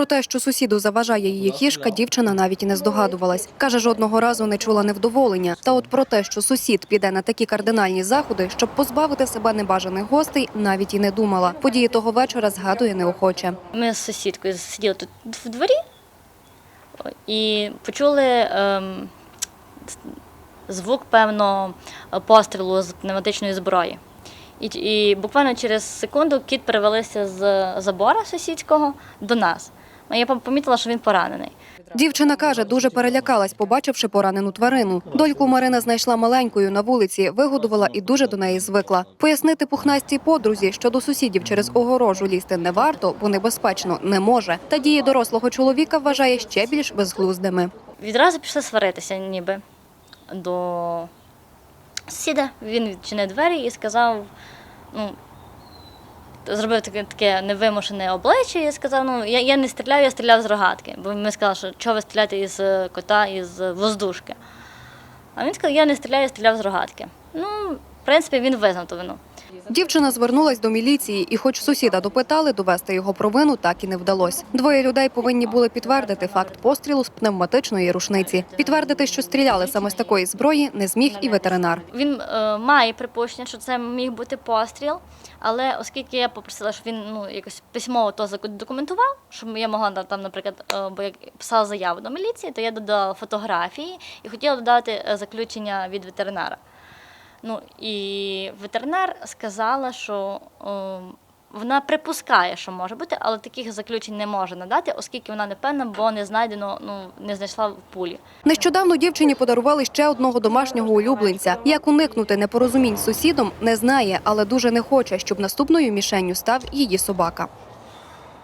Про те, що сусіду заважає її кішка, дівчина навіть і не здогадувалась. Каже, жодного разу не чула невдоволення. Та от про те, що сусід піде на такі кардинальні заходи, щоб позбавити себе небажаних гостей, навіть і не думала. Події того вечора згадує неохоче. Ми з сусідкою сиділи тут в дворі і почули ем, звук, певно, пострілу з пневматичної зброї. І, і буквально через секунду кіт перевалився з забора сусідського до нас. Ну, Я помітила, що він поранений. Дівчина каже, дуже перелякалась, побачивши поранену тварину. Дольку Марина знайшла маленькою на вулиці, вигодувала і дуже до неї звикла. Пояснити пухнастій подрузі, що до сусідів через огорожу лізти не варто, бо небезпечно не може. Та дії дорослого чоловіка вважає ще більш безглуздими. Відразу пішли сваритися, ніби до сусіда. Він відчинив двері і сказав, ну, зробив таке, таке невимушене обличчя Я сказав, ну, я, я не стріляю, я стріляв з рогатки. Бо ми сказали, що чого ви стріляєте із е, кота із воздушки. А він сказав, я не стріляю, я стріляв з рогатки. Ну, в принципі, він визнав ту вину. Дівчина звернулась до міліції, і, хоч сусіда допитали, довести його провину так і не вдалося. Двоє людей повинні були підтвердити факт пострілу з пневматичної рушниці. Підтвердити, що стріляли саме з такої зброї, не зміг і ветеринар. Він е, має припущення, що це міг бути постріл, але оскільки я попросила, щоб він ну якось письмово то задокументував, щоб я могла там, наприклад, е, бо я писала заяву до міліції, то я додала фотографії і хотіла додати е, заключення від ветеринара. Ну і ветеринар сказала, що е, вона припускає, що може бути, але таких заключень не може надати, оскільки вона не певна, бо не знайдено, ну не знайшла в пулі. Нещодавно дівчині подарували ще одного домашнього улюбленця. Як уникнути непорозумінь з сусідом, не знає, але дуже не хоче, щоб наступною мішенню став її собака.